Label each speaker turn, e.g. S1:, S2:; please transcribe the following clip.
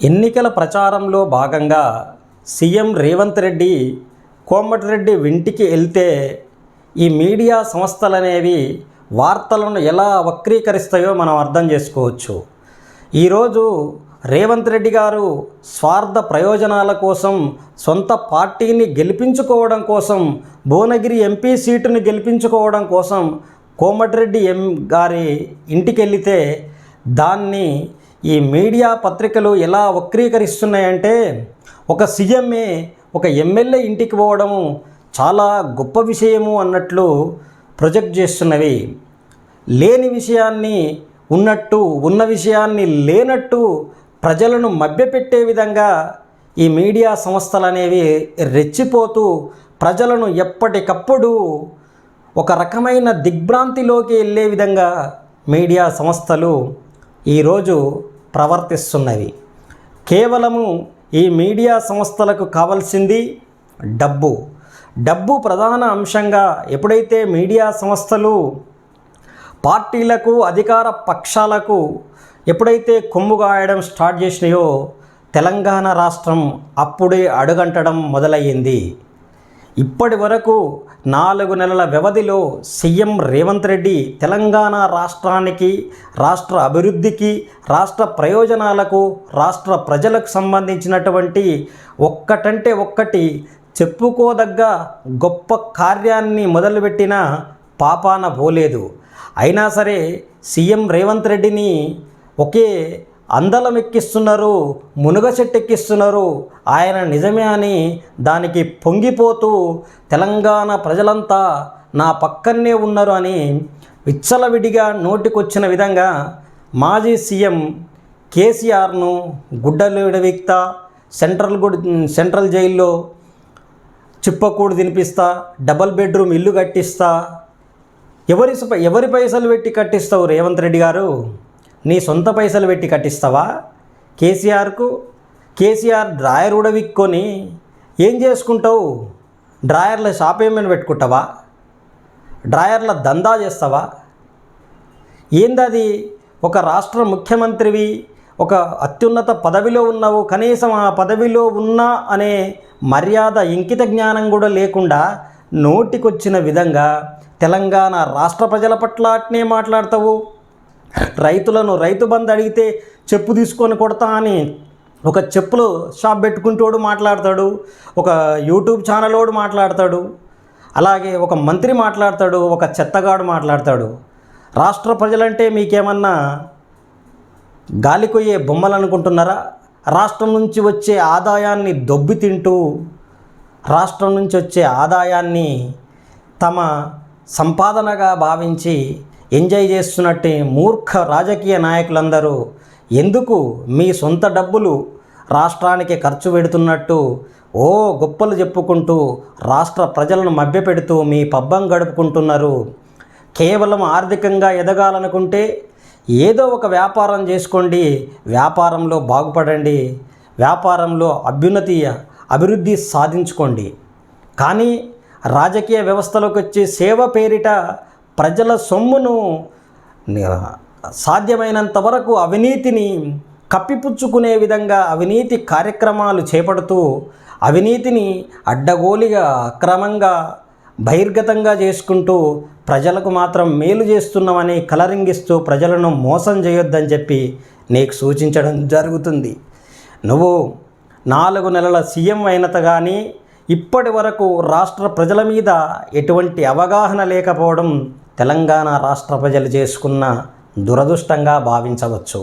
S1: ఎన్నికల ప్రచారంలో భాగంగా సీఎం రేవంత్ రెడ్డి కోమటిరెడ్డి ఇంటికి వెళ్తే ఈ మీడియా సంస్థలనేవి వార్తలను ఎలా వక్రీకరిస్తాయో మనం అర్థం చేసుకోవచ్చు. ఈరోజు రేవంత్ రెడ్డి గారు స్వార్థ ప్రయోజనాల కోసం సొంత పార్టీని గెలిపించుకోవడం కోసం భువనగిరి ఎంపీ సీటుని గెలిపించుకోవడం కోసం కోమటిరెడ్డి ఎం గారి ఇంటికి వెళితే దాన్ని ఈ మీడియా పత్రికలు ఎలా వక్రీకరిస్తున్నాయంటే ఒక సీఎంఏ ఒక ఎమ్మెల్యే ఇంటికి పోవడము చాలా గొప్ప విషయము అన్నట్లు ప్రొజెక్ట్ చేస్తున్నవి. లేని విషయాన్ని ఉన్నట్టు ఉన్న విషయాన్ని లేనట్టు ప్రజలను మభ్యపెట్టే విధంగా ఈ మీడియా సంస్థలు అనేవి రెచ్చిపోతూ ప్రజలను ఎప్పటికప్పుడు ఒక రకమైన దిగ్భ్రాంతిలోకి వెళ్ళే విధంగా మీడియా సంస్థలు ఈరోజు ప్రవర్తిస్తున్నవి కేవలము ఈ మీడియా సంస్థలకు కావాల్సింది డబ్బు. డబ్బు ప్రధాన అంశంగా ఎప్పుడైతే మీడియా సంస్థలు పార్టీలకు అధికార పక్షాలకు ఎప్పుడైతే కొమ్ము గాయడం స్టార్ట్ చేసినాయో తెలంగాణ రాష్ట్రం అప్పుడే అడుగంటడం మొదలయ్యింది. ఇప్పటి వరకు నాలుగు నెలల వ్యవధిలో సీఎం రేవంత్ రెడ్డి తెలంగాణ రాష్ట్రానికి రాష్ట్ర అభివృద్ధికి రాష్ట్ర ప్రయోజనాలకు రాష్ట్ర ప్రజలకు సంబంధించినటువంటి ఒక్కటంటే ఒక్కటి చెప్పుకోదగ్గ గొప్ప కార్యాన్ని మొదలుపెట్టిన పాపాన పోలేదు. అయినా సరే సీఎం రేవంత్ రెడ్డిని ఒకే అందలం ఎక్కిస్తున్నారు మునుగ చెట్టు ఎక్కిస్తున్నారు ఆయన నిజమే అని దానికి పొంగిపోతూ తెలంగాణ ప్రజలంతా నా పక్కనే ఉన్నారు అని విచ్చలవిడిగా నోటికొచ్చిన విధంగా మాజీ సీఎం కేసీఆర్ను గుడ్డలు విడవిక్తా సెంట్రల్ గుడ్ సెంట్రల్ జైల్లో చిప్పకూడు తినిపిస్తా డబల్ బెడ్రూమ్ ఇల్లు కట్టిస్తా. ఎవరి సప- ఎవరి పైసలు పెట్టి కట్టిస్తావు రేవంత్ రెడ్డి గారు? నీ సొంత పైసలు పెట్టి కట్టిస్తావా? కేసీఆర్కు కేసీఆర్ డ్రాయర్ ఉడవిక్కొని ఏం చేసుకుంటావు? డ్రాయర్ల షాప్ ఏమైనా పెట్టుకుంటావా? డ్రాయర్ల దందా చేస్తావా? ఏందది? ఒక రాష్ట్ర ముఖ్యమంత్రివి ఒక అత్యున్నత పదవిలో ఉన్నావు కనీసం ఆ పదవిలో ఉన్నా అనే మర్యాద ఇంకిత జ్ఞానం కూడా లేకుండా నోటికొచ్చిన విధంగా తెలంగాణ రాష్ట్ర ప్రజల పట్ల అట్నే మాట్లాడతావు? రైతులను రైతు బంధు అడిగితే చెప్పు తీసుకొని కొడతా అని ఒక చెప్పులు షాప్ పెట్టుకుంటోడు మాట్లాడతాడు ఒక యూట్యూబ్ ఛానల్ వాడు మాట్లాడతాడు అలాగే ఒక మంత్రి మాట్లాడతాడు ఒక చెత్తగాడు మాట్లాడతాడు. రాష్ట్ర ప్రజలంటే మీకేమన్నా గాలికొయ్యే బొమ్మలు అనుకుంటున్నారా? రాష్ట్రం నుంచి వచ్చే ఆదాయాన్ని దొబ్బి తింటూ రాష్ట్రం నుంచి వచ్చే ఆదాయాన్ని తమ సంపాదనగా భావించి ఎంజాయ్ చేస్తున్నట్టు మూర్ఖ రాజకీయ నాయకులందరూ ఎందుకు మీ సొంత డబ్బులు రాష్ట్రానికి ఖర్చు పెడుతున్నట్టు ఓ గొప్పలు చెప్పుకుంటూ రాష్ట్ర ప్రజలను మభ్యపెడుతూ మీ పబ్బం గడుపుకుంటున్నారు? కేవలం ఆర్థికంగా ఎదగాలనుకుంటే ఏదో ఒక వ్యాపారం చేసుకోండి వ్యాపారంలో బాగుపడండి వ్యాపారంలో అభ్యున్నతి అభివృద్ధి సాధించుకోండి. కానీ రాజకీయ వ్యవస్థలోకి వచ్చే సేవ పేరిట ప్రజల సొమ్మును సాధ్యమైనంత వరకు అవినీతిని కప్పిపుచ్చుకునే విధంగా అవినీతి కార్యక్రమాలు చేపడుతూ అవినీతిని అడ్డగోలిగా అక్రమంగా బహిర్గతంగా చేసుకుంటూ ప్రజలకు మాత్రం మేలు చేస్తున్నామని కలరింగిస్తూ ప్రజలను మోసం చేయొద్దని చెప్పి నీకు సూచించడం జరుగుతుంది. నువ్వు నాలుగు నెలల సీఎం అయినత కానీ ఇప్పటి వరకు రాష్ట్ర ప్రజల మీద ఎటువంటి అవగాహన లేకపోవడం తెలంగాణ రాష్ట్ర ప్రజలు చేసుకున్న దురదృష్టంగా భావించవచ్చు.